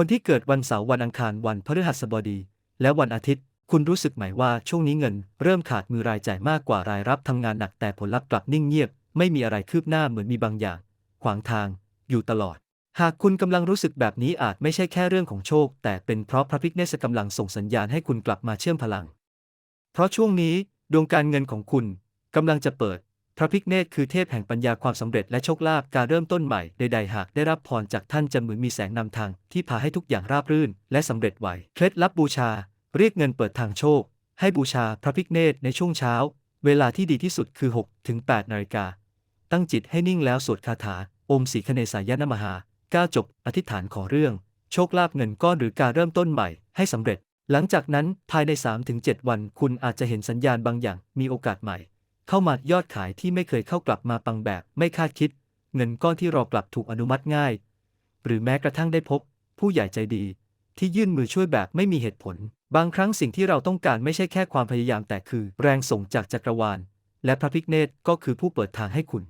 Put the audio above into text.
คนที่เกิดวันเสาร์วันอังคารวันพฤหัสบดี และวันอาทิตย์ คุณรู้สึกไหมว่าช่วงนี้เงิน เริ่มขาดมือรายจ่ายมากกว่ารายรับทำงานหนักแต่ผลลัพธ์กลับนิ่งเงียบ ไม่มีอะไรคืบหน้าเหมือนมีบางอย่าง ขวางทาง อยู่ตลอด หากคุณกำลังรู้สึกแบบนี้อาจไม่ใช่แค่เรื่องของโชค แต่เป็นเพราะพระพิฆเนศกำลังส่งสัญญาณให้คุณกลับมาเชื่อมพลัง เพราะช่วงนี้ดวงการเงินของคุณกำลังจะเปิด พระพิฆเนศคือเทพแห่งปัญญาความสำเร็จและโชคลาภการเริ่มต้นใหม่ใดๆหากได้รับพรจากท่านจะเหมือนมีแสงนำทางที่พาให้ทุกอย่างราบรื่น และสำเร็จไวเคล็ดลับบูชา เรียกเงินเปิดทางโชค ให้บูชาพระพิฆเนศในช่วงเช้า เวลาที่ดีที่สุดคือ6ถึง8นาฬิกาตั้งจิตให้นิ่งแล้วสวดคาถาอมสีคเนสายนมหาก้าจบอธิษฐานขอเรื่อง โชคลาภเงินก้อนหรือการเริ่มต้นใหม่ให้สำเร็จ หลังจากนั้นภายใน 3-7 วัน คุณอาจจะเห็นสัญญาณบางอย่างมีโอกาสใหม่ เข้ามายอดขายที่ไม่เคยเข้ากลับมาปังแบบไม่คาดคิด เงินก้อนที่รอกลับถูกอนุมัติง่าย หรือแม้กระทั่งได้พบ ผู้ใหญ่ใจดี ที่ยื่นมือช่วยแบบไม่มีเหตุผล บางครั้งสิ่งที่เราต้องการไม่ใช่แค่ความพยายามแต่คือ แรงส่งจากจักรวาล และพระพิกเนตก็คือผู้เปิดทางให้คุณ